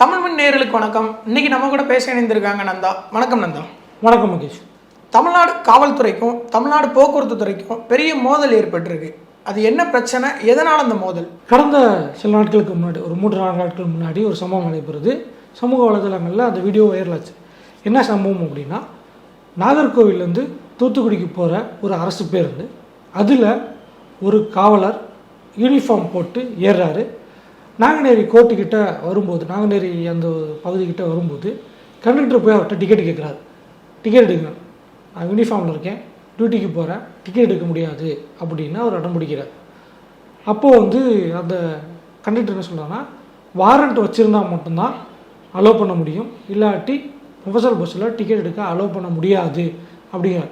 தமிழ்மண் நேயர்களுக்கு வணக்கம். இன்னைக்கு நம்ம கூட பேச இணைந்திருக்காங்க நந்தா. வணக்கம் நந்தா. வணக்கம் மகேஷ். தமிழ்நாடு காவல்துறைக்கும் தமிழ்நாடு போக்குவரத்து துறைக்கும் பெரிய மோதல் ஏற்பட்டிருக்கு. அது என்ன பிரச்சனை? எதனால் அந்த மோதல்? கடந்த சில நாட்களுக்கு முன்னாடி ஒரு மூன்று நான்கு நாட்கள் முன்னாடி ஒரு சம்பவம் நடைபெறுது. சமூக வலைதளங்களில் அந்த வீடியோ வைரல் ஆச்சு. என்ன சம்பவம் அப்படின்னா நாகர்கோவிலேருந்து தூத்துக்குடிக்கு போகிற ஒரு அரசு பேருந்து அதில் ஒரு காவலர் யூனிஃபார்ம் போட்டு ஏறுறாரு. நாங்குநேரி கோர்ட்டுக்கிட்ட வரும்போது நாங்குநேரி அந்த பகுதிக்கிட்ட வரும்போது கண்டக்டர் போய் அவர்கிட்ட டிக்கெட் கேட்குறாரு. டிக்கெட் எடுக்கணும் நான் யூனிஃபார்மில் இருக்கேன். டியூட்டிக்கு போகிறேன் டிக்கெட் எடுக்க முடியாது அப்படின்னு அவர் அடம் பிடிக்கிறார். அப்போது வந்து அந்த கண்டக்டர் என்ன சொல்கிறாங்கன்னா வாரண்ட் வச்சுருந்தா மட்டும்தான் அலோவ் பண்ண முடியும். இல்லாட்டி ப்ரொஃபஸர் பஸ்ஸில் டிக்கெட் எடுக்க அலோவ் பண்ண முடியாது. அப்படிங்கிற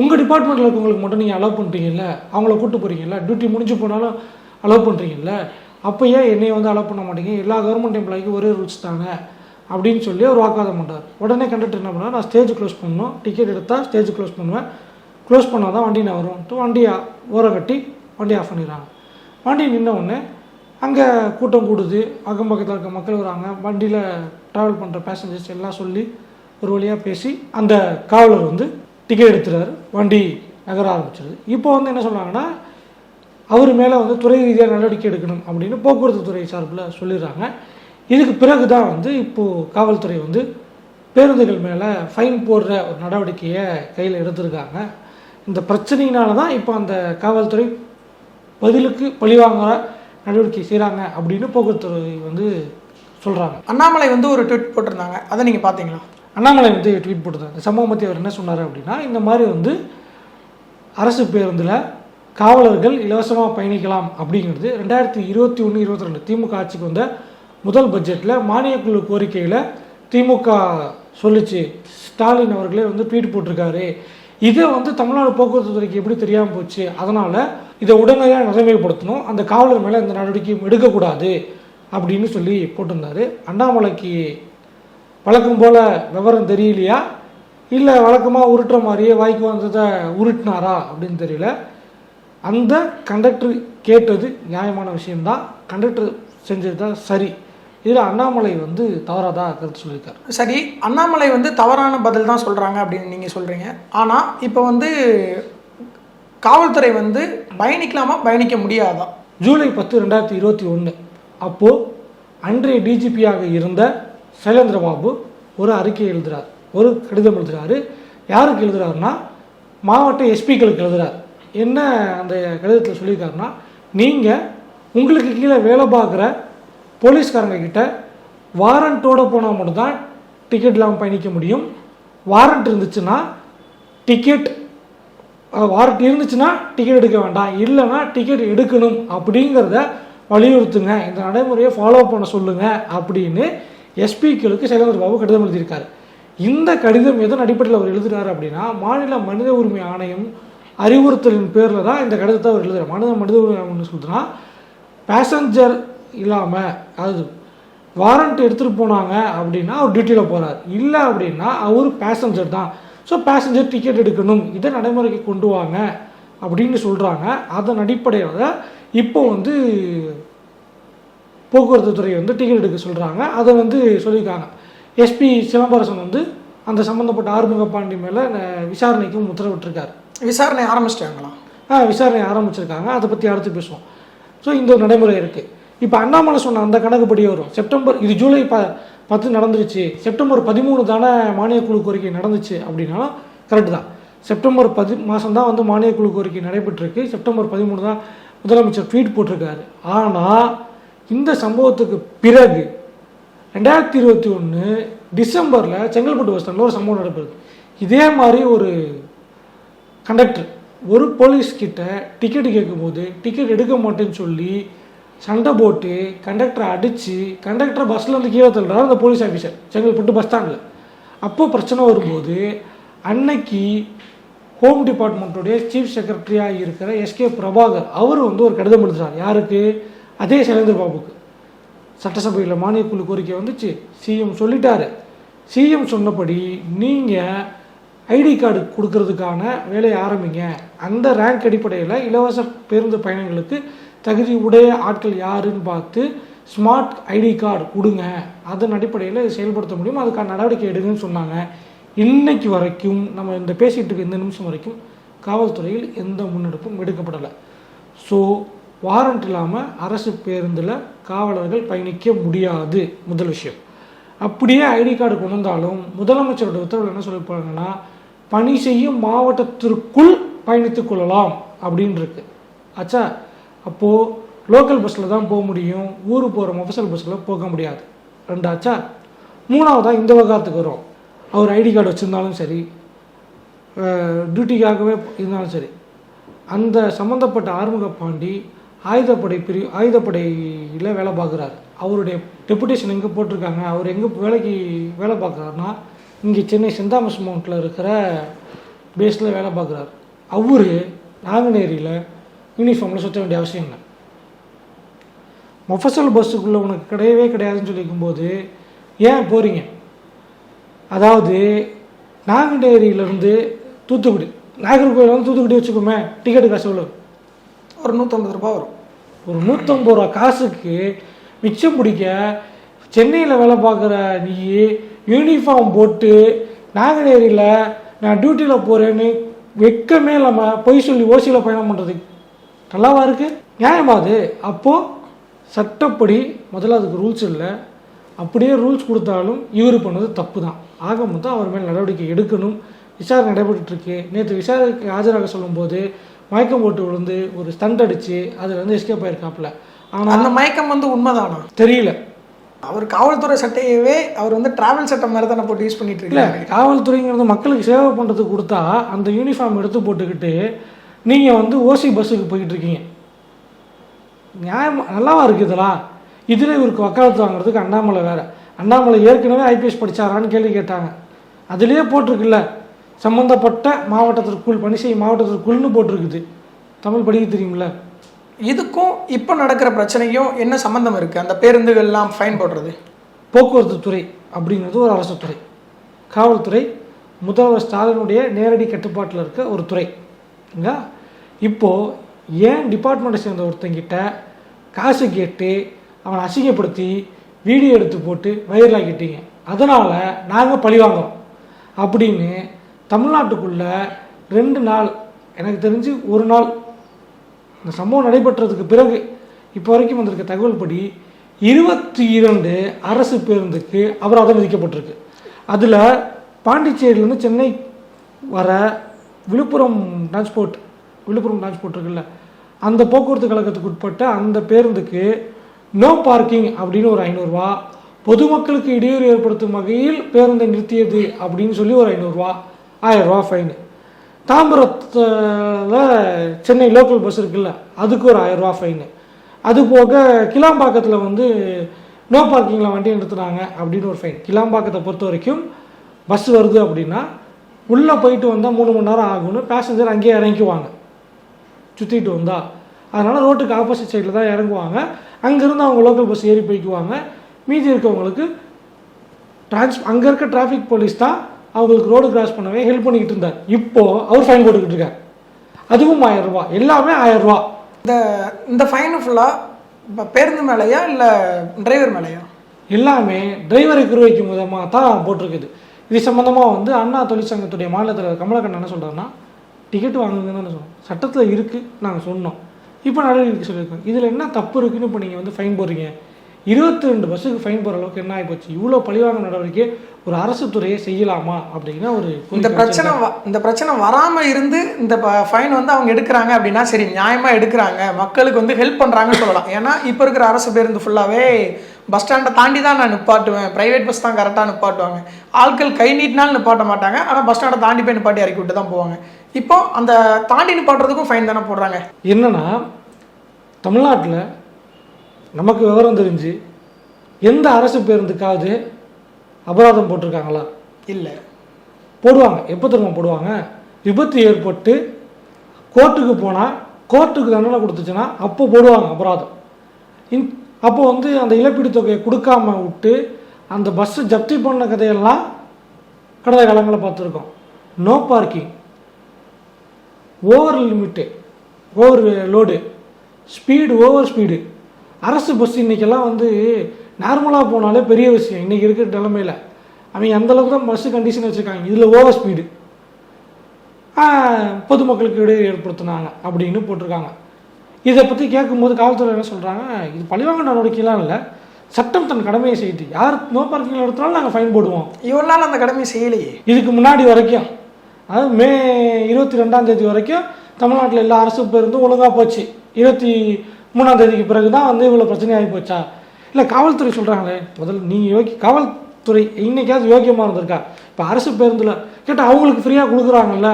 உங்கள் டிபார்ட்மெண்ட்டில் இருக்கவங்களுக்கு மட்டும் நீங்கள் அலோவ் பண்ணுறீங்கல்ல அவங்கள கூப்பிட்டு போகிறீங்கல்ல டியூட்டி முடிஞ்சு போனாலும் அலோவ் பண்ணுறீங்கல்ல அப்போ ஏன் என்னை வந்து அலோ பண்ண மாட்டீங்க. எல்லா கவர்மெண்ட் எம்ப்ளாய்க்கும் ஒரே ரூல்ஸ் தானே? அப்படின்னு சொல்லி அவர் வாக்காதம் பண்ணுறார் உடனே கண்டக்டர் என்ன பண்ணார் நான் ஸ்டேஜ் க்ளோஸ் பண்ணணும். டிக்கெட் எடுத்தால் ஸ்டேஜ் க்ளோஸ் பண்ணுவேன். க்ளோஸ் பண்ணால் தான் வண்டி நான் வரும்ட்டு வண்டியை ஓரம் கட்டி வண்டி ஆஃப் பண்ணிடுறாங்க. வண்டி நின்ன உடனே அங்கே கூட்டம் கூடுது. அக்கம் பக்கத்தில் இருக்க மக்கள் வராங்க. வண்டியில் ட்ராவல் பண்ணுற பேசஞ்சர்ஸ் எல்லாம் சொல்லி ஒரு வழியாக பேசி அந்த காவலர் வந்து டிக்கெட் எடுத்துறாரு. வண்டி நகர ஆரம்பிச்சிருது. இப்போ வந்து என்ன சொல்கிறாங்கன்னா அவர் மேலே வந்து துறை ரீதியாக நடவடிக்கை எடுக்கணும் அப்படின்னு போக்குவரத்து துறை சார்பில் சொல்லிடுறாங்க. இதுக்கு பிறகு தான் வந்து இப்போது காவல்துறை வந்து பேருந்துகள் மேலே ஃபைன் போடுற ஒரு நடவடிக்கையை கையில் எடுத்திருக்காங்க. இந்த பிரச்சனையினால தான் இப்போ அந்த காவல்துறை பதிலுக்கு பழிவாங்குற நடவடிக்கை செய்கிறாங்க அப்படின்னு போக்குவரத்து துறை வந்து சொல்கிறாங்க அண்ணாமலை வந்து ஒரு ட்வீட் போட்டிருந்தாங்க. அதை நீங்கள் பார்த்தீங்களா அண்ணாமலை வந்து ட்வீட் போட்டிருந்தாங்க. சம்பவம் பற்றி அவர் என்ன சொன்னார் அப்படின்னா இந்த மாதிரி வந்து அரசு பேருந்தில் காவலர்கள் இலவசமாக பயணிக்கலாம் அப்படிங்கிறது ரெண்டாயிரத்தி இருபத்தி ஒன்று இருபத்தி ரெண்டு திமுக ஆட்சிக்கு வந்த முதல் பட்ஜெட்டில் மானியக்குழு கோரிக்கையில் திமுக சொல்லிச்சு. ஸ்டாலின் அவர்களே வந்து ட்வீட் போட்டிருக்காரு. இதை வந்து தமிழ்நாடு போக்குவரத்து துறைக்கு எப்படி தெரியாமல் போச்சு? அதனால் இதை உடனடியாக நடைமுறைப்படுத்தணும் அந்த காவலர் மேலே இந்த நடவடிக்கையும் எடுக்கக்கூடாது அப்படின்னு சொல்லி போட்டிருந்தாரு. அண்ணாமலைக்கு வழக்கம் போல் விவரம் தெரியலையா? இல்லை வழக்கமாக உருட்டுற மாதிரியே வாய்க்கு வந்ததை உருட்டினாரா அப்படின்னு தெரியல. அந்த கண்டக்டர் கேட்டது நியாயமான விஷயம்தான். கண்டக்டர் செஞ்சது தான் சரி. இதில் அண்ணாமலை வந்து தவறாக தான் கருத்து சொல்லியிருக்காரு. சரி அண்ணாமலை வந்து தவறான பதில் தான் சொல்கிறாங்க அப்படின்னு நீங்கள் சொல்கிறீங்க ஆனால் இப்போ வந்து காவல்துறை வந்து பயணிக்கலாமா பயணிக்க முடியாதா? ஜூலை பத்து ரெண்டாயிரத்தி இருபத்தி ஒன்று அப்போது அன்றைய டிஜிபியாக இருந்த சைலேந்திரபாபு ஒரு அறிக்கை எழுதுறார். ஒரு கடிதம் எழுதுறாரு. யாருக்கு எழுதுறாருன்னா மாவட்ட எஸ்பிக்களுக்கு எழுதுறார். என்ன அந்த கடிதத்தில் சொல்லியிருக்காருன்னா நீங்கள் உங்களுக்கு கீழே வேலை பார்க்குற போலீஸ்காரங்க கிட்ட வாரண்ட்டோடு போனால் மட்டும்தான் டிக்கெட் இல்லாமல் பயணிக்க முடியும். வாரண்ட் இருந்துச்சுன்னா டிக்கெட் வாரண்ட் இருந்துச்சுன்னா டிக்கெட் எடுக்க வேண்டாம். இல்லைன்னா டிக்கெட் எடுக்கணும் அப்படிங்கிறத வலியுறுத்துங்க. இந்த நடைமுறையை ஃபாலோ பண்ண சொல்லுங்கள் அப்படின்னு எஸ்பிக்களுக்கு சைலேந்திர பாபு கடிதம் எழுதியிருக்காரு. இந்த கடிதம் எதன் அடிப்படையில் அவர் எழுதுகிறார் அப்படின்னா மாநில மனித உரிமை ஆணையம் அறிவுறுத்தலின் பேரில் தான் இந்த கடிதத்தை அவர் எழுதுகிறார் மனித மனித உரிமை ஆணையம் பேசஞ்சர் இல்லாமல் அதாவது வாரண்ட் எடுத்துகிட்டு போனாங்க அப்படின்னா அவர் டியூட்டியில் போகிறார் இல்லை அப்படின்னா அவர் பேசஞ்சர் தான். ஸோ பேசஞ்சர் டிக்கெட் எடுக்கணும். இதை நடைமுறைக்கு கொண்டு வாங்க அப்படின்னு சொல்கிறாங்க அதன் அடிப்படையில் இப்போ வந்து போக்குவரத்து துறை வந்து டிக்கெட் எடுக்க சொல்கிறாங்க அதை வந்து சொல்லியிருக்காங்க. எஸ்பி சிலம்பரசன் வந்து அந்த சம்மந்தப்பட்ட ஆறுமுக பாண்டி மேலே விசாரணைக்கும் உத்தரவிட்டிருக்காரு. விசாரணை ஆரம்பிச்சிட்டாங்களா? ஆ விசாரணை ஆரம்பிச்சிருக்காங்க. அதை பற்றி அடுத்து பேசுவோம். ஸோ இந்த ஒரு நடைமுறை இருக்குது இப்போ அண்ணாமலை சொன்ன அந்த கணக்குப்படி வரும். செப்டம்பர் இது ஜூலை ப பத்து நடந்துருச்சு. செப்டம்பர் பதிமூணு தானே மானியக்குழு கோரிக்கை நடந்துச்சு அப்படின்னாலும் கரெக்டு தான். செப்டம்பர் பதி மாதம் தான் வந்து மானியக்குழு கோரிக்கை நடைபெற்றிருக்கு. செப்டம்பர் பதிமூணு தான் முதலமைச்சர் ட்வீட் போட்டிருக்காரு. ஆனால் இந்த சம்பவத்துக்கு பிறகு ரெண்டாயிரத்தி இருபத்தி ஒன்று டிசம்பரில் செங்கல்பட்டு பஸ் ஸ்டாண்டில் ஒரு சம்பவம் நடைபெறுது இதே மாதிரி ஒரு கண்டக்டர் ஒரு போலீஸ்கிட்ட டிக்கெட் கேட்கும்போது டிக்கெட் எடுக்க மாட்டேன்னு சொல்லி சண்டை போட்டு கண்டக்டரை அடித்து கண்டக்டரை பஸ்ஸில் இருந்து கீழே தள்ளுறாரு அந்த போலீஸ் ஆஃபீஸர் செங்கல்பட்டு பஸ் ஸ்டாண்டில் அப்போ பிரச்சனை வரும்போது அன்னைக்கு ஹோம் டிபார்ட்மெண்ட்டுடைய சீஃப் செக்ரட்டரியாக இருக்கிற எஸ்கே பிரபாகர் அவர் வந்து ஒரு கடிதம் எழுதுறார். யாருக்கு? அதே சைலேந்திர பாபுக்கு சட்டசபையில் மானியக்குழு கோரிக்கை வந்துச்சு. சிஎம் சொல்லிட்டாரு. சிஎம் சொன்னபடி நீங்கள் ஐடி கார்டு கொடுக்கறதுக்கான வேலையை ஆரம்பிங்க. அந்த ரேங்க் அடிப்படையில் இலவச பேருந்து பயணங்களுக்கு தகுதி உடைய ஆட்கள் யாருன்னு பார்த்து ஸ்மார்ட் ஐடி கார்டு கொடுங்க. அதன் அடிப்படையில் இதை செயல்படுத்த முடியும். அதுக்கான நடவடிக்கை எடுங்கன்னு சொன்னாங்க. இன்னைக்கு வரைக்கும் நம்ம இந்த பேசிகிட்டு இருக்க இந்த நிமிஷம் வரைக்கும் காவல்துறையில் எந்த முன்னெடுப்பும் எடுக்கப்படலை. ஸோ வாரண்ட் இல்லாமல் அரசு பேருந்தில் காவலர்கள் பயணிக்க முடியாது. முதல் விஷயம். அப்படியே ஐடி கார்டு கொண்டு வந்தாலும் முதலமைச்சரோட உத்தரவில் என்ன சொல்லியிருப்பாங்கன்னா பணி செய்யும் மாவட்டத்திற்குள் பயணித்துக் கொள்ளலாம் அப்படின்னு இருக்கு ஆச்சா அப்போது லோக்கல் பஸ்ஸில் தான் போக முடியும் ஊர் போகிற மொஃபசல் பஸ்ஸில் போக முடியாது. ரெண்டாச்சா மூணாவதாக இந்த விவகாரத்துக்கு வரும். அவர் ஐடி கார்டு வச்சுருந்தாலும் சரி டியூட்டிக்காகவே இருந்தாலும் சரி. அந்த சம்மந்தப்பட்ட ஆறுமுக பாண்டி ஆயுதப்படை பிரி ஆயுதப்படையில் வேலை பார்க்குறாரு. அவருடைய டெபுடேஷன் எங்கே போட்டிருக்காங்க? அவர் எங்கே வேலைக்கு வேலை பார்க்குறாருன்னா இங்கே சென்னை சென்ட் தாமஸ் மவுண்ட்டில் இருக்கிற பேஸில் வேலை பார்க்குறாரு. அவரு நாங்குநேரியில் யூனிஃபார்மில் சுற்ற வேண்டிய அவசியம் இல்லை. மொஃபசல் பஸ்ஸுக்குள்ளே உனக்கு கிடையவே கிடையாதுன்னு சொல்லிக்கும்போது ஏன் போகிறீங்க அதாவது நாங்குநேரியிலேருந்து தூத்துக்குடி நாகர்கோயிலேருந்து தூத்துக்குடி வச்சுக்கோமே டிக்கெட்டு காசு எவ்வளோ ஒரு நூற்றம்பது ரூபாய் வரும். ஒரு நூற்றம்பது ரூபா காசுக்கு மிச்சம் பிடிக்க சென்னையில் வேலை பார்க்குற நீ யூனிஃபார்ம் போட்டு நாங்குநேரியில் நான் டியூட்டியில் போகிறேன்னு வெக்கமே இல்லாமல் பொய் சொல்லி ஓசியில் பயணம் பண்ணுறது நல்லாவா இருக்குது நியாயமா அது? அப்போது சட்டப்படி முதல்ல அதுக்கு ரூல்ஸ் இல்லை. அப்படியே ரூல்ஸ் கொடுத்தாலும் இவர் பண்ணது தப்பு தான் ஆக மொத்தம் அவர் மேல் நடவடிக்கை எடுக்கணும். விசாரணை நடைபெற்றுருக்கு நேற்று விசாரணைக்கு ஆஜராக சொல்லும்போது மயக்கம் போட்டு விழுந்து ஒரு ஸ்டண்ட் அடித்து அதில் வந்து எஸ்கேப் ஆயிருக்காப்புல. ஆனால் அந்த மயக்கம் வந்து உண்மைதானா? தெரியல. அவர் காவல்துறை சட்டையவே அவர் வந்து டிராவல் சட்டை மாதிரி தானே போட்டு யூஸ் பண்ணிட்டு இருக்காரு. காவல்துறைங்கிறது மக்களுக்கு சேவை பண்ணுறதுக்கு கொடுத்தா அந்த யூனிஃபார்ம் எடுத்து போட்டுக்கிட்டு நீங்கள் வந்து ஓசி பஸ்ஸுக்கு போய்கிட்டு இருக்கீங்க. நியாயம் நல்லாவா இருக்குது இதெல்லாம்? இதில் இவருக்கு வக்காலத்து வாங்குறதுக்கு அண்ணாமலை வேற. அண்ணாமலை ஏற்கனவே ஐபிஎஸ் படிச்சாரான்னு கேள்வி கேட்டாங்க. அதுலேயே போட்டிருக்குல்ல சம்மந்தப்பட்ட மாவட்டத்திற்குள் பணி செய்யும் மாவட்டத்திற்குள்னு போட்டிருக்குது. தமிழ் படிக்க தெரியுமில்ல இதுக்கும் இப்போ நடக்கிற பிரச்சனையும் என்ன சம்மந்தம் இருக்குது அந்த பேருந்துகள்லாம் ஃபைன் போடுறது? போக்குவரத்து துறை அப்படிங்கிறது ஒரு அரசு துறை. காவல்துறை முதல்வர் ஸ்டாலினுடைய நேரடி கட்டுப்பாட்டில் இருக்க ஒரு துறை. இப்போது ஏன் டிபார்ட்மெண்ட்டை சேர்ந்த ஒருத்தங்கிட்ட காசு கேட்டு அவனை அசிங்கப்படுத்தி வீடியோ எடுத்து போட்டு வைரல் ஆக்கிட்டீங்க அதனால் நாங்கள் பழி வாங்குறோம். அப்படின்னு தமிழ்நாட்டுக்குள்ள ரெண்டு நாள் எனக்கு தெரிஞ்சு ஒரு நாள் இந்த சம்பவம் நடைபெற்றதுக்கு பிறகு இப்போ வரைக்கும் வந்திருக்க தகவல் படி இருபத்தி இரண்டு அரசு பேருந்துக்கு அபராதம் விதிக்கப்பட்டிருக்கு. அதில் பாண்டிச்சேரியிலேருந்து சென்னை வர விழுப்புரம் டிரான்ஸ்போர்ட் விழுப்புரம் டிரான்ஸ்போர்ட் இருக்குல்ல அந்த போக்குவரத்து கழகத்துக்கு உட்பட்ட அந்த பேருந்துக்கு நோ பார்க்கிங் அப்படின்னு ஒரு ஐநூறுரூவா பொதுமக்களுக்கு இடையூறு ஏற்படுத்தும் வகையில் பேருந்தை நிறுத்தியது அப்படின்னு சொல்லி ஒரு ஐநூறுரூவா ஆயிரரூவா ஃபைனு தாம்பரத்தில் சென்னை லோக்கல் பஸ் இருக்குல்ல அதுக்கு ஒரு ஆயிரரூவா ஃபைனு அது போக கிளாம்பாக்கத்தில் வந்து நோ பார்க்கிங்கில் வண்டி நிறுத்துனாங்க அப்படின்னு ஒரு ஃபைன் கிளாம்பாக்கத்தை பொறுத்த வரைக்கும் பஸ் வருது அப்படின்னா உள்ளே போயிட்டு வந்தால் மூணு மணி நேரம் ஆகும்னு பேசஞ்சர் அங்கேயே இறங்கிக்குவாங்க. சுற்றிட்டு வந்தால் அதனால் ரோட்டுக்கு ஆப்போசிட் சைடில் தான் இறங்குவாங்க. அங்கேருந்து அவங்க லோக்கல் பஸ் ஏறி போய்க்குவாங்க. மீதி இருக்கவங்களுக்கு டிரான்ஸ் அங்கே இருக்க டிராஃபிக் போலீஸ் தான் அவங்களுக்கு ரோடு கிராஸ் பண்ணவே ஹெல்ப் பண்ணிக்கிட்டு இருந்தார். இப்போது அவர் ஃபைன் போட்டுக்கிட்டு இருக்கார். அதுவும் ஆயிரம் ரூபாய். எல்லாமே ஆயிரம் ரூபாய். இந்த இந்த ஃபைனு ஃபுல்லாக இப்போ பேருந்து மேலேயா இல்லை டிரைவர் மேலேயா? எல்லாமே டிரைவரை குறி வைக்கும் விதமாக தான் போட்டிருக்குது. இது சம்மந்தமாக வந்து அண்ணா தொழிற்சங்கத்துடைய மாநில தலைவர் கமலக்கண்ணன் என்ன சொல்கிறாருன்னா டிக்கெட் வாங்குங்கன்னு தானே சொன்னோம். சட்டத்தில் இருக்குது நாங்கள் சொன்னோம். இப்போ நடவடிக்கை சொல்லியிருக்கோம். இதில் என்ன தப்பு இருக்குன்னு இப்போ நீங்கள் வந்து ஃபைன் போடுறீங்க? இருபத்தி ரெண்டு பஸ்ஸுக்கு ஃபைன் போடுற அளவுக்கு என்ன ஆகிப்போச்சு இவ்வளோ பழிவாங்க நடவடிக்கை ஒரு அரசு துறையை செய்யலாமா அப்படின்னா ஒரு இந்த பிரச்சனை இந்த பிரச்சனை வராமல் இருந்து இந்த ஃபைன் வந்து அவங்க எடுக்கிறாங்க அப்படின்னா சரி நியாயமாக எடுக்கிறாங்க. மக்களுக்கு வந்து ஹெல்ப் பண்ணுறாங்கன்னு சொல்லலாம். ஏன்னா இப்போ இருக்கிற அரசு பேருந்து ஃபுல்லாகவே பஸ் ஸ்டாண்டை தாண்டி தான் நான் நிப்பாட்டுவேன். ப்ரைவேட் பஸ் தான் கரெக்டாக நிப்பாட்டுவாங்க. ஆட்கள் கை நீட்டினாலும் நிப்பாட்ட மாட்டாங்க. ஆனால் பஸ் ஸ்டாண்டை தாண்டி போய் நிப்பாட்டி இறக்கி விட்டு தான் போவாங்க. இப்போ அந்த தாண்டி நிப்பாட்டுறதுக்கும் ஃபைன் தானே போடுறாங்க. என்னன்னா தமிழ்நாட்டில் நமக்கு விவரம் தெரிஞ்சு எந்த அரசு பேருந்துக்காவது அபராதம் போட்டிருக்காங்களா? இல்லை. போடுவாங்க. எப்போ திரும்ப போடுவாங்க? விபத்து ஏற்பட்டு கோர்ட்டுக்கு போனால் கோர்ட்டுக்கு தண்டனை கொடுத்துச்சுன்னா அப்போ போடுவாங்க அபராதம். இன் அப்போ வந்து அந்த இழப்பீடு தொகையை கொடுக்காம விட்டு அந்த பஸ்ஸு ஜப்தி பண்ண கதையெல்லாம் கடந்த காலங்களில் பார்த்துருக்கோம். No parking over limit over load speed over speed அரசு பஸ் இன்னைக்கெல்லாம் வந்து நார்மலாக போனாலே பெரிய விஷயம். இன்றைக்கி இருக்கிற நிலமையில. அவங்க அந்த அளவுக்கு தான் பஸ்ஸு கண்டிஷன் வச்சுருக்காங்க. இதில் ஓவர் ஸ்பீடு பொதுமக்களுக்கு இடையே ஏற்படுத்தினாங்க அப்படின்னு போட்டிருக்காங்க. இதை பற்றி கேட்கும்போது காவல்துறை என்ன சொல்கிறாங்க இது பழிவாங்க நடவடிக்கைலாம் இல்லை. சட்டம் தன் கடமையை செய்யுது யார் நோ பார்க்கிங் எடுத்தாலும் நாங்கள் ஃபைன் போடுவோம். நாள் அந்த கடமையை செய்யலையே. இதுக்கு முன்னாடி வரைக்கும் அதாவது மே இருபத்தி ரெண்டாம் தேதி வரைக்கும் தமிழ்நாட்டில் எல்லா அரசு பேருந்தும் ஒழுங்காக போச்சு. இருபத்தி மூணாம் தேதிக்கு பிறகு தான் வந்து இவ்வளோ பிரச்சனை ஆகி போச்சா? இல்லை காவல்துறை சொல்கிறாங்களே முதல்ல நீங்கள் யோகி காவல்துறை இன்னைக்காவது யோக்கியமாக இருந்திருக்கா? இப்போ அரசு பேருந்தில் கேட்டால் அவங்களுக்கு ஃப்ரீயாக கொடுக்குறாங்கல்ல?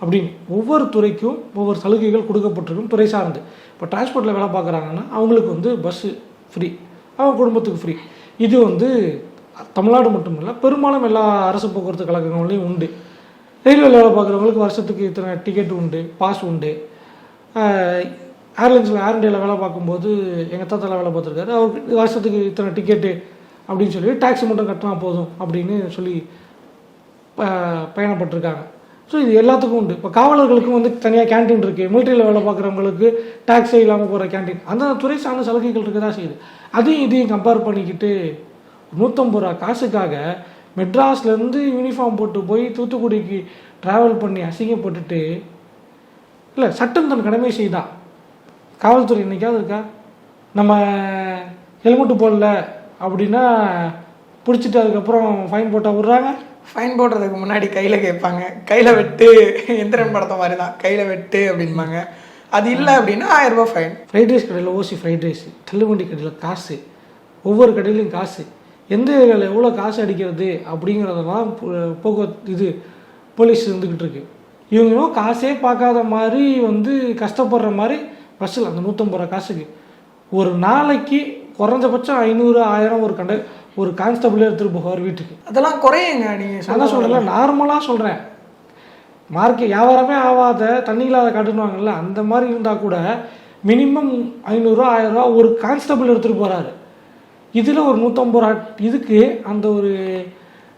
அப்படின்னு ஒவ்வொரு துறைக்கும் ஒவ்வொரு சலுகைகள் கொடுக்கப்பட்டிருக்கும் துறை சார்ந்து. இப்போ டிரான்ஸ்போர்ட்டில் வேலை பார்க்குறாங்கன்னா அவங்களுக்கு வந்து பஸ்ஸு ஃப்ரீ அவங்க குடும்பத்துக்கு ஃப்ரீ இது வந்து தமிழ்நாடு மட்டும் இல்லை பெரும்பாலும் எல்லா அரசு போக்குவரத்து கழகங்களையும் உண்டு. ரயில்வேல வேலை பார்க்குறவங்களுக்கு வருஷத்துக்கு இத்தனை டிக்கெட் உண்டு பாஸ் உண்டு. ஏர்லைன்ஸில் ஏர் இண்டியாவில் வேலை பார்க்கும்போது எங்கள் தாத்தாவில் வேலை பார்த்துருக்காரு. அவருக்கு வருஷத்துக்கு இத்தனை டிக்கெட்டு அப்படின்னு சொல்லி டேக்ஸி மட்டும் கட்டினா போதும் அப்படின்னு சொல்லி ப- பயணப்பட்டிருக்காங்க. ஸோ இது எல்லாத்துக்கும் உண்டு. இப்போ காவலர்களுக்கும் வந்து தனியாக கேண்டீன் இருக்குது மிலிட்ரியில் வேலை பார்க்குறவங்களுக்கு டேக்ஸே இல்லாமல் போகிற கேண்டீன் அந்த துறை சார்ந்த சலுகைகள் இருக்க தான் செய்யுது. அதையும் இதையும் கம்பேர் பண்ணிக்கிட்டு நூற்றம்பது ரூபா காசுக்காக மெட்ராஸ்லேருந்து யூனிஃபார்ம் போட்டு போய் தூத்துக்குடிக்கு ட்ராவல் பண்ணி அசிங்கப்பட்டுட்டு இல்லை சட்டம் தன் கடமை செய்தான் காவல்துறை இன்னைக்காவது இருக்கா? நம்ம ஹெல்மெட்டு போடல அப்படின்னா பிடிச்சிட்டு அதுக்கப்புறம் ஃபைன் போட்டால் விட்றாங்க? ஃபைன் போடுறதுக்கு முன்னாடி கையில் கேட்பாங்க. கையில் வெட்டு எந்திரன் படத்தை மாதிரி தான் கையில் வெட்டு அப்படின்பாங்க அது இல்லை அப்படின்னா ஆயிரம் ரூபாய் ஃபைன் ஃப்ரைட் ரைஸ் கடையில் ஓசி ஃப்ரைட் ரைஸ் தள்ளுவண்டி கடையில் காசு. ஒவ்வொரு கடையிலையும் காசு. எந்த ஏரியாவில் எவ்வளோ காசு அடிக்கிறது அப்படிங்கிறதெல்லாம் போக்குவரத்து இது போலீஸ் இருந்துக்கிட்டு இருக்கு. இவங்க காசே பார்க்காத மாதிரி வந்து கஷ்டப்படுற மாதிரி பஸ்ஸில் அந்த நூற்றம்பது ரூபா காசுக்கு. ஒரு நாளைக்கு குறைஞ்சபட்சம் ஐநூறு ஆயிரம் ஒரு கண்ட ஒரு கான்ஸ்டபிளே எடுத்துகிட்டு போவார் வீட்டுக்கு. அதெல்லாம் குறையுங்க நீங்கள் நான் தான் சொல்கிறேன் நார்மலாக சொல்கிறேன் மார்க்கெட் வியாபாரமே ஆகாத தண்ணி இல்லாத காட்டுனுவாங்கல்ல அந்த மாதிரி இருந்தால் கூட மினிமம் ஐநூறுரூவா ஆயிரரூவா ஒரு கான்ஸ்டபிள் எடுத்துகிட்டு போகிறாரு இதில் ஒரு நூற்றம்பது ரூபா இதுக்கு அந்த ஒரு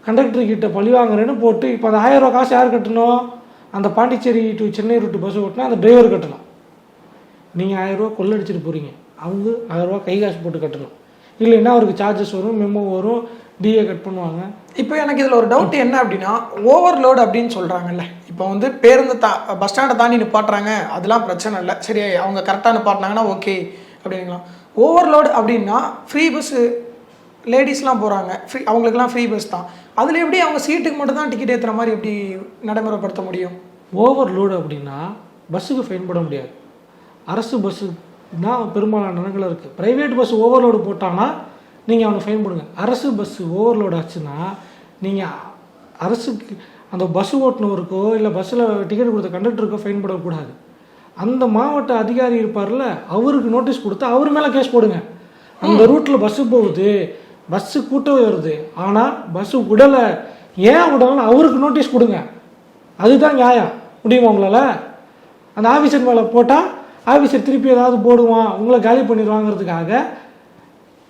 கண்டக்டர் கிட்ட பழி வாங்குறேன்னு போட்டு இப்போ அந்த ஆயிரரூவா காசு யார் கட்டணும்? அந்த Pondicherry to Chennai route bus ஓட்டினா அந்த டிரைவர் கட்டணும். நீங்கள் ஆயிரரூவா கொள்ளடிச்சிட்டு போகிறீங்க அவங்க ஆயிரரூவா கை காசு போட்டு கட்டணும். இல்லைன்னா அவருக்கு சார்ஜஸ் வரும் மெமோ வரும் டிஏ கட் பண்ணுவாங்க. இப்போ எனக்கு இதில் ஒரு டவுட் என்ன அப்படின்னா ஓவர்லோட் அப்படின்னு சொல்கிறாங்கல்ல இப்போ வந்து பேருந்து தா பஸ் ஸ்டாண்டை தாண்டி நிப்பாட்டுறாங்க. அதெல்லாம் பிரச்சனை இல்லை. சரி அவங்க கரெக்டாக நிப்பாட்டினாங்கன்னா ஓகே அப்படிங்களாம் ஓவர்லோட் அப்படின்னா ஃப்ரீ பஸ்ஸு லேடிஸ்லாம் போகிறாங்க ஃப்ரீ அவங்களுக்குலாம் ஃப்ரீ பஸ் தான். அதில் எப்படி அவங்க சீட்டுக்கு மட்டும் தான் டிக்கெட் ஏற்றுற மாதிரி எப்படி நடைமுறைப்படுத்த முடியும்? ஓவர்லோடு அப்படின்னா பஸ்ஸுக்கு ஃபைன் போட முடியாது. அரசு பஸ்ஸு தான் பெரும்பாலான இடங்கள் இருக்குது ப்ரைவேட் பஸ் ஓவர்லோடு போட்டான்னா நீங்கள் அவனை ஃபைன் போடுங்க அரசு பஸ்ஸு ஓவர்லோடு ஆச்சுன்னா நீங்கள் அரசுக்கு அந்த பஸ் ஓட்டுனவருக்கோ இல்லை பஸ்ஸில் டிக்கெட் கொடுத்த கண்டக்டருக்கோ ஃபைன் போடக்கூடாது அந்த மாவட்ட அதிகாரி இருப்பார்ல அவருக்கு நோட்டீஸ் கொடுத்து அவர் மேலே கேஸ் போடுங்க. அந்த ரூட்டில் பஸ்ஸு போகுது பஸ்ஸு கூட்டம் வருது. ஆனால் பஸ்ஸு விடலை. ஏன் விடலைன்னு அவருக்கு நோட்டீஸ் கொடுங்க. அதுதான் நியாயம். முடியுமா உங்களால்? அந்த ஆஃபீஸர் மேலே போட்டால் ஆஃபீஸர் திருப்பி ஏதாவது போடுவான் உங்களை காலி பண்ணிடுவாங்கிறதுக்காக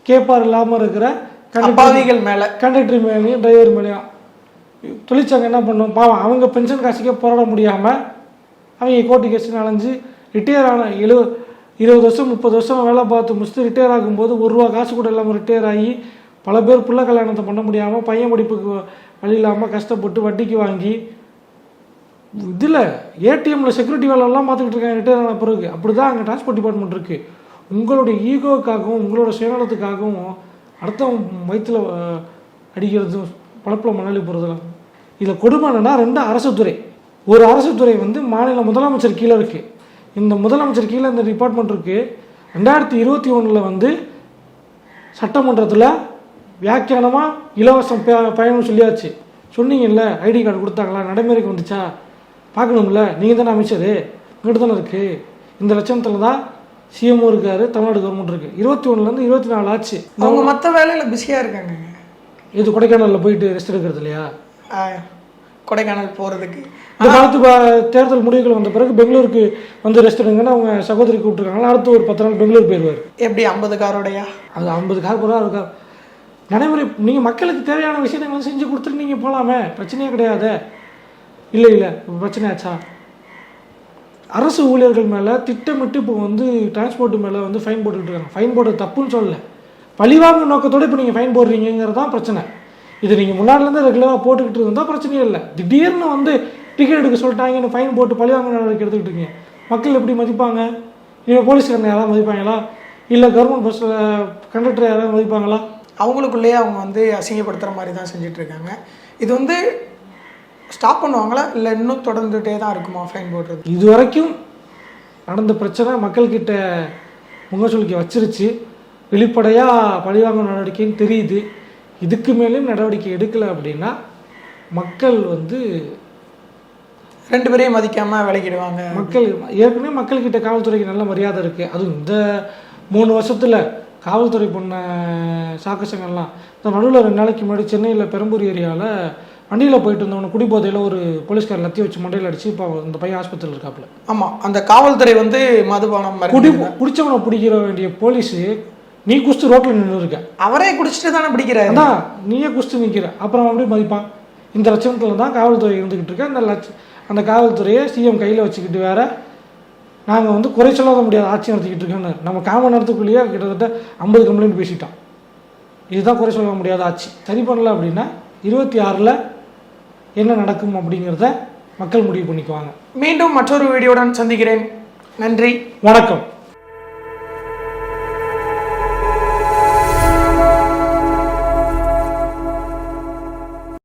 கேப்பார் இல்லாமல் இருக்கிற கண்டக்டர் அப்பாவிகள் மேலே. கண்டக்டர் மேலேயும் டிரைவர் மேலேயும். தொழிற்சங்கம் என்ன பண்ணும்? பாவம் அவங்க பென்ஷன் காசுக்கே போராட முடியாமல் அவங்க கோர்ட்டு கேஸ் அலைஞ்சு ரிட்டையர் ஆன எழு இருபது வருஷம் முப்பது வருஷம் வேலை பார்த்து முடிச்சுட்டு ரிட்டையர் ஆகும்போது ஒரு ரூபா காசு கூட இல்லாமல் ரிட்டையர் ஆகி பல பேர் பிள்ளை கல்யாணத்தை பண்ண முடியாமல் பையன் படிப்புக்கு வழி இல்லாமல் கஷ்டப்பட்டு வட்டிக்கு வாங்கி இதில் ஏடிஎம்மில் செக்யூரிட்டி வேலைலாம் பார்த்துக்கிட்டு இருக்காங்க ரிட்டையர் ஆன பிறகு. அப்படி தான் அங்கே டிரான்ஸ்போர்ட் டிபார்ட்மெண்ட் இருக்குது உங்களுடைய ஈகோக்காகவும் உங்களோட சுயநலத்துக்காகவும் அடுத்தவன் வயிற்றுல அடிக்கிறதும் பழப்பில் மணலி போகிறதுலாம் இதில் கொடுமை என்னென்னா ரெண்டு அரசு துறை. ஒரு அரசு துறை வந்து மாநில முதலமைச்சர் கீழே இருக்குது இந்த முதலமைச்சர் கீழே இந்த டிபார்ட்மெண்ட் இருக்குது ரெண்டாயிரத்தி இருபத்தி ஒன்றில் வந்து சட்டமன்றத்தில் வியாக்கியானமாக இலவசம் பயணம் சொல்லியாச்சு. சொன்னீங்கல்ல ஐடி கார்டு கொடுத்தாங்களா நடைமுறைக்கு வந்துச்சா? பார்க்கணும்ல? நீங்கள் தானே அமைச்சர்? உங்கள்கிட்ட தானே இருக்குது இந்த லட்சணத்தில் தான் சிஎம்ஓ இருக்காரு தமிழ்நாடு கவர்மெண்ட் இருக்குது இருபத்தி ஒன்றுலேருந்து இருபத்தி நாலு ஆச்சு. அவங்க மற்ற வேலையில் பிஸியாக இருக்காங்க. இது கொடைக்கானலில் போயிட்டு ரெஸ்ட் எடுக்கிறது இல்லையா? கொடைக்கானல் போகிறதுக்கு இந்த காலத்து தேர்தல் முடிவுகள் வந்த பிறகு பெங்களூருக்கு வந்து ரெஸ்ட் எடுங்கன்னு அவங்க சகோதரி கூப்பிட்டுருக்காங்களா? அடுத்து ஒரு பத்து நாள் பெங்களூர் போயிடுவார். எப்படி ஐம்பது காரோடையா? அது ஐம்பது கார் போகிறா இருக்கா? நடைமுறை நீங்கள் மக்களுக்கு தேவையான விஷயத்தை வந்து செஞ்சு கொடுத்துட்டு நீங்கள் போகலாமே பிரச்சனையே கிடையாது. இல்லை இல்லை பிரச்சனை ஆச்சா? அரசு ஊழியர்கள் மேலே திட்டமிட்டு இப்போ வந்து டிரான்ஸ்போர்ட் மேலே வந்து ஃபைன் போட்டுக்கிட்டு இருக்காங்க. ஃபைன் போடுறது தப்புன்னு சொல்லலை. பழிவாங்கும் நோக்கத்தோடு இப்போ நீங்கள் ஃபைன் போடுறீங்கிறது தான் பிரச்சனை. இது நீங்கள் முன்னாடிலேருந்து ரெகுலராக போட்டுக்கிட்டு இருந்தால் பிரச்சனையே இல்லை. திடீர்னு வந்து டிக்கெட் எடுக்க சொல்லிட்டாங்கன்னு ஃபைன் போட்டு பழிவாங்க நடவடிக்கை எடுத்துக்கிட்டு இருக்கீங்க. மக்கள் எப்படி மதிப்பாங்க? இல்லை போலீஸ்காரங்க யாராவது மதிப்பாங்களா? இல்லை கவர்மெண்ட் பஸ்ஸில் கண்டக்டர் யாராவது மதிப்பாங்களா? அவங்களுக்குள்ளேயே அவங்க வந்து அசிங்கப்படுத்துகிற மாதிரி தான் செஞ்சிட்ருக்காங்க இது வந்து ஸ்டாப் பண்ணுவாங்களா? இல்லை இன்னும் தொடர்ந்துகிட்டே தான் இருக்குமா ஃபைன் போடுறது? இது வரைக்கும் நடந்த பிரச்சனை மக்கள்கிட்ட முகசொலிக்க வச்சிருச்சு. வெளிப்படையாக பழிவாங்கும் நடவடிக்கைன்னு தெரியுது. இதுக்கு மேலேயும் நடவடிக்கை எடுக்கலை அப்படின்னா மக்கள் வந்து ரெண்டு பேரையும் மதிக்காமல் விலகிடுவாங்க. மக்கள் ஏற்கனவே மக்கள்கிட்ட காவல்துறைக்கு நல்ல மரியாதை இருக்குது அதுவும் இந்த மூணு வருஷத்தில் காவல்துறை பண்ண சாக்கசங்கள்லாம் இந்த நடுவில் ரெண்டு நாளைக்கு முன்னாடி சென்னையில் பெரம்பூர் ஏரியாவில் வண்டியில் போயிட்டு இருந்தவனை குடிபோதையில் ஒரு போலீஸ்கார் லத்தி வச்சு மண்டையில் அடிச்சு இப்போ இந்த பையன் ஆஸ்பத்திரியில் இருக்காப்புல. ஆமாம் அந்த காவல்துறை வந்து மதுபானம் குடி குடிச்சவனை பிடிக்கிற வேண்டிய போலீஸு நீ குஸ்து ரோட்டில் நின்று இருக்க அவரே குடிச்சிட்டு தானே பிடிக்கிறாரு. அதான் நீயே குஸ்து நிற்கிற அப்புறம் அவன் எப்படி மதிப்பான். இந்த லட்சணத்தில் தான் காவல்துறை இருந்துக்கிட்டு இருக்கு. அந்த லட்ச அந்த காவல்துறையை சிஎம் கையில் வச்சுக்கிட்டு வேற நாங்கள் வந்து குறை சொல்லாத முடியாத ஆட்சி நடத்திக்கிட்டு இருக்கோன்னு நம்ம காம நேரத்துக்குள்ளேயே கிட்டத்தட்ட ஐம்பது கம்ப்ளைண்ட் பேசிட்டோம் இதுதான் குறை சொல்ல முடியாத ஆட்சி. சரி பண்ணல அப்படின்னா இருபத்தி ஆறில் என்ன நடக்கும் அப்படிங்கிறத மக்கள் முடிவு பண்ணிக்குவாங்க. மீண்டும் மற்றொரு வீடியோடன் சந்திக்கிறேன். நன்றி. வணக்கம்.